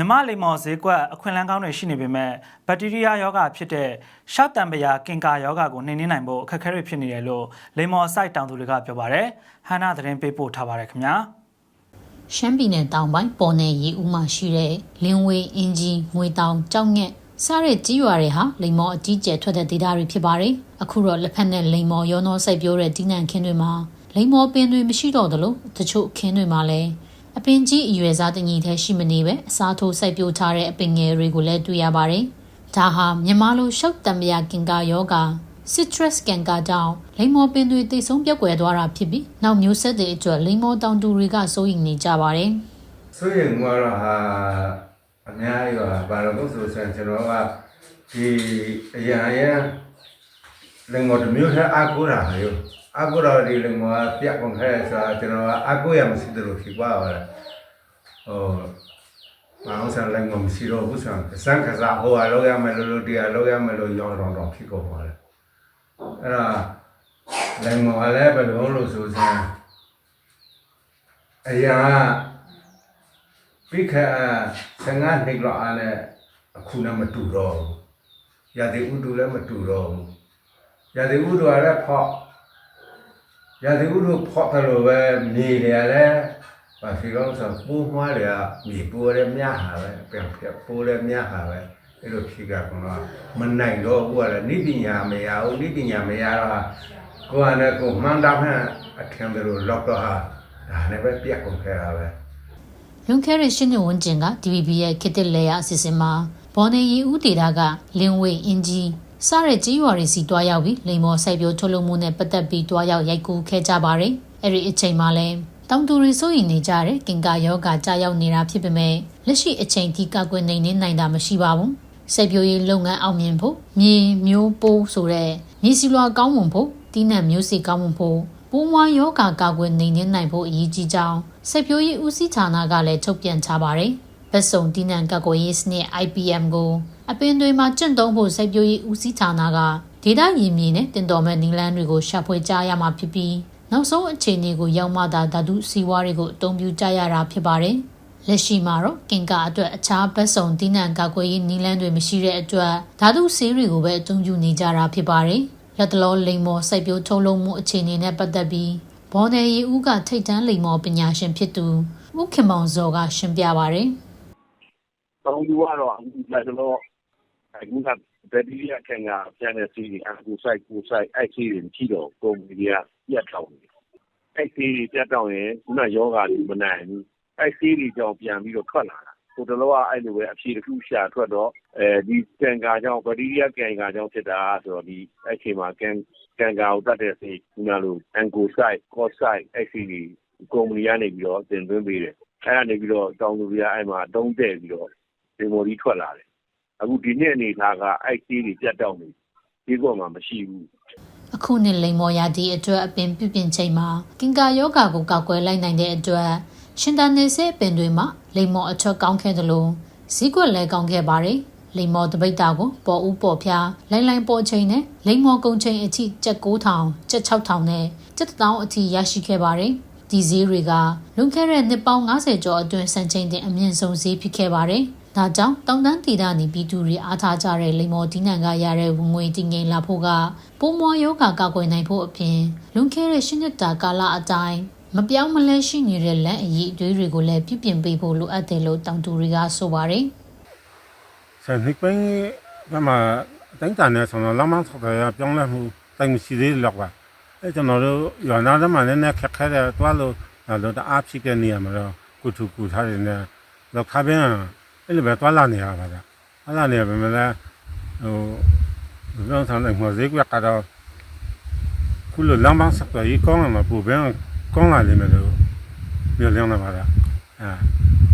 မြမလိမ္မော်ဈေးကွက်အခွင့်အလမ်းကောင်းတွေရှိနေပေမဲ့ဘက်တီးရီးယားယောဂဖြစ်တဲ့ရှောက်တံပရာကင်ကာယောဂကိုနှိမ်နင်းနိုင်ဖို့အခက်အခဲတွေဖြစ်နေတယ်လို့လိမ္မော် site တောင်သူတွေကပြောပါတယ်ဟန်နာသတင်းပေးပို့ထားပါတယ်ခင်ဗျာရှမ်းပြည်နယ်တောင်ပိုင်းပေါ်နယ်ရီဦးမှာရှိတဲ့လင်းဝေးအင်ဂျီငွေတောင်ကြောက်ငက်စားတဲ့ကြီးရွာတွေဟာလိမ္မော်အကြီးကျယ်ထွက်တဲ့ဒေသတွေဖြစ်ပါတယ်။အခုတော့လက်ဖက်နဲ့လိမ္မော်ရောနှောစိုက်ပျိုးတဲ့ဒီနံခင်းတွေမှာလိမ္မော်ပင်တွေမရှိတော့သလိုတချို့ခင်းတွေမှာလည်း အပင်ကြီးအရွယ်စားတညီထဲရှိမနေပဲအစားထိုးစိုက်ပျိုးထားတဲ့အပင်ငယ်တွေကိုလည်းတွေ့ရပါတယ်။ဒါဟာမြန်မာလိုရှောက်တံမယာကင်ကာယောဂါ citrus ကန်ကာကြောင့်လိမ္မော်ပင်တွေတိတ်ဆုံးပြောက်ွယ်သွားတာဖြစ်ပြီးနောက်မျိုးဆက်တွေအတွက်လိမ္မော်တောင်တူတွေကစိုးရိမ်နေကြပါတယ်။ဆိုရင်ကတော့ဟာအများကြီးပါဘာလို့လဲဆိုတော့ကျွန်တော်ကဒီအရာအရာလည်းငေါ်တမျိုးထဲအကူတာဟဲ့ အကူတာဒီလည်းငေါ်ပြတ်ကုန်ခဲဆိုတော့ကျွန်တော်ကအကူရမရှိတယ်လို့ဖြစ်သွားပါလားဟိုမအောင်ဆန်လည်းငေါ်မရှိတော့ဘူးဆိုတော့စံခစားဟိုအလောက်ရမယ်လို့လို့တရားလောက်ရမယ်လို့ရောင်းတော့တော့ဖြစ်ကုန်ပါလားအဲ့ဒါလည်းငေါ်လည်းဘယ်လိုလို့ဆိုစမ်းအရာပြီးခါဆငါနေလောက်အားနဲ့အခုနဲ့မတူတော့ဘူးရာသီဥတုလည်းမတူတော့ဘူးရာသီဥတုကလည်းဖောက် ရာသီဥတုဖောက်တယ်လို့ပဲမြေတွေလည်းဘာဖြစ်လို့ဆိုပူးမွားတွေကမြေပူရဲမြဟာပဲပြန်ပြပူရဲမြဟာပဲအဲ့လိုဖြစ်ကြကတော့မနိုင်တော့ဘူးကလည်းနိပညာမရဘူးနိပညာမရတော့ကိုယ်ကလည်းကိုယ်မှန်တာမှအထင်တယ်လို့လောက်တော့ဟာဒါလည်းပဲပြက်ကုန်ခဲ့တာပဲလွန်ခဲ့တဲ့ရှင်းနေဝန်ကျင်က DVB ရဲ့ခေတ်သစ်လေယာအစီအစဉ်မှာဘော်နေရီဦးဒေတာကလင်းဝေးအင်ဂျီ စတဲ့ကြီးရွာတွေစီတွားရောက်ပြီးလိန်မော်စိုက်ပျိုးထုတ်လုပ်မှုနဲ့ပတ်သက်ပြီးတွားရောက်ရိုက်ကူးခဲ့ကြပါတယ်။အဲ့ဒီအချိန်မှာလဲတောင်သူတွေစိုးရိမ်နေကြတဲ့ကင်ကာယောဂါကြာရောက်နေတာဖြစ်ပေမဲ့လက်ရှိအချိန်ထိကောက်ကွယ်နိုင်နေနိုင်တာမရှိပါဘူး။စိုက်ပျိုးရေးလုပ်ငန်းအောင်မြင်ဖို့မြေမျိုးပိုးဆိုတဲ့မြေစီလွာကောင်းမွန်ဖို့တီးနှံမျိုးစီကောင်းမွန်ဖို့ပိုးမွားယောဂါကာကွယ်နိုင်နေနိုင်ဖို့အရေးကြီးကြောင်းစိုက်ပျိုးရေးဦးစီးဌာနကလည်းထုတ်ပြန်ထားပါတယ်။ဗက်စုံတီးနှံကာကွယ်ရေးစနစ် IPM ကို အပင်တွေမှာကျင့်သုံးဖို့စိုက်ပျိုးရေးဦးစီးဌာနကဒေတာရည်မြေနဲ့တင်တော်မဲ့နီလန်းတွေကိုရှာဖွေကြရမှာဖြစ်ပြီးနောက်ဆုံးအခြေအနေကိုရောက်မှသာဓာတုစီဝါတွေကိုအသုံးပြုကြရတာဖြစ်ပါတယ်။လက်ရှိမှာတော့ကင်ကာအတွက်အခြားဘက်စုံတီးနှံကာကွယ်ရေးနီလန်းတွေမရှိတဲ့အတွက်ဓာတုဆေးတွေကိုပဲအသုံးပြုနေကြတာဖြစ်ပါတယ်။လက်တလောလိမ်မော်စိုက်ပျိုးထုတ်လုပ်မှုအခြေအနေနဲ့ပတ်သက်ပြီးဘော်နယ်ရီဦးကထိတ်တန်းလိမ်မော်ပညာရှင်ဖြစ်သူဦးခင်မောင်ဇော်ကရှင်းပြပါဗျ။တောင်းသူကတော့လက်တော့ အခုက ဘက်တီးရီးယားခင်ကပြန်နေစီအကူဆိုင်ကူဆိုင်အဲ့စီတွေကြည့်တော့ကုမ္ပဏီကပြတ်တောင်းတယ် အဲ့စီတွေ ပြတ်တောင်းရင် ခုနယောဂါတွေ မနိုင်ဘူး အဲ့စီတွေကြောင့် ပြန်ပြီးတော့ ထွက်လာတာ ဟိုတလောက အဲ့လိုပဲ အဖြေတစ်ခု ရှာထွက်တော့အဲဒီကန်ကာကြောင့်ဘက်တီးရီးယားကန်ကာကြောင့် ဖြစ်တာဆိုတော့ဒီအဲ့ချိန်မှာကန်ကန်ကာကိုတတ်တဲ့စီခုနလိုအန်ကိုဆိုင်ကော့ဆိုင်အဲ့စီတွေ ကုမ္ပဏီကနေပြီးတော့တင်သွင်းပေးတယ် အဲ့ဒါနေပြီးတော့ တောင်းသူတွေက အဲ့မှာတုံးတဲ့ပြီးတော့ဒီမော်ဒီထွက်လာတယ် အခုဒီနေ့အနေထားကအဲ့စီးတွေပြတ်တောက်နေဒီကောမှာမရှိဘူးအခုနှစ်လိမ်မော်ရာသီအတွက်အပင်ပြုပြင်ချိန်မှာကင်ကာယောဂါကိုကောက်ကွယ်လိုက်နိုင်တဲ့အတွက်ရှင်တန်နေစေအပင်တွေမှာလိမ်မော်အချွတ်ကောင်းခဲ့သလိုဈေးကွက်လည်းကောင်းခဲ့ပါတယ်လိမ်မော်တပိတ်တာကိုပေါ်ဦးပေါ်ဖျားလိုင်းလိုင်းပေါ်ချိန်နဲ့လိမ်မော်ကုံချိန်အထိကျက်9000ကျက်6000နဲ့ကျက်1000အထိရရှိခဲ့ပါတယ်ဒီဈေးတွေကလွန်ခဲ့တဲ့နှစ်ပေါင်း90ကျော်အတွင်းစံချိန်တင်အမြင့်ဆုံးဈေးဖြစ်ခဲ့ပါတယ်။ဒါကြောင့်တောင်တန်းဒေသနေပြည်သူတွေအားထားကြတဲ့လိမ္မော်ဒီနံကရတဲ့ဝင်ငွေတည်ငြိမ်လာဖို့ကပိုးမွားယောဂါကောက်ွယ်နိုင်ဖို့အပြင်လွန်ခဲ့တဲ့ရှင်းနှစ်တာကာလအတိုင်းမပြောင်းမလဲရှိနေတဲ့လက်အည်အသွေးတွေကိုလည်းပြုပြင်ပေးဖို့လိုအပ်တယ်လို့တောင်သူတွေကဆိုပါတယ်ဆန်နိပိုင်းကမှတိုင်းတန်နဲ့ဆိုတော့လမ်းမဆောက်ရပြောင်းလဲမှုတိုင်မရှိသေးတော့ပါအဲကျွန်တော်တို့ရွာနာသမားနဲ့ခက်ခဲတဲ့တွားလို့တော့တအားဖြစ်တဲ့နေရာမှာတော့ကုထုကုထားတယ်နဲ့တော့ခါပင်း အဲ့လိုပဲတွားလာနေရပါလားအဲ့လာနေပဲမလားဟိုဘယ်လိုဆောင်လဲမဈေးကကတော့ခုလိုလမ်းမဆောက်ရကောင်းလာမှာပူပင်းကောင်းလာလိမ့်မယ်လို့ပြောလင်းလာပါလားအဲ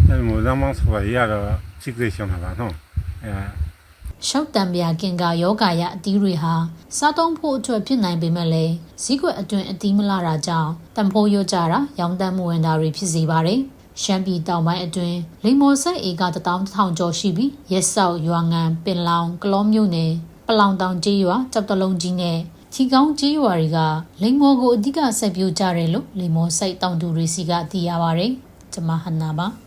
အဲ့လိုလမ်းမဆောက်ရတော့စိတ်ကြရှင်းလာပါနော်အဲရှောက်တံပြာကင်ကာယောဂါရအသီးတွေဟာစားသုံးဖို့အတွက်ဖြစ်နိုင်ပေမဲ့လည်းဈေးကွက်အတွင်းအသီးမလာတာကြောင့်တံဖိုးရွကြတာရောင်းတမ်းမှုဝင်တာတွေဖြစ်စေပါတယ်။ ရှမ်းပြည်တောင်ပိုင်းအတွင်းလိမ္မော်ဆက်ဧက1000ကျော်ရှိပြီးရက်ဆောက်ရွာငံပင်လောင်ကလောမြို့နယ်ပလောင်တောင်ကျေးရွာကြောက်တလုံးကြီးနဲ့ချီကောင်းကျေးရွာတွေကလိမ္မော်ကိုအဓိကဆက်ပြိုကြတယ်လို့လိမ္မော်စိုက်တောင်သူတွေစီကသိရပါတယ်။ကျွန်မဟန်နာပါ။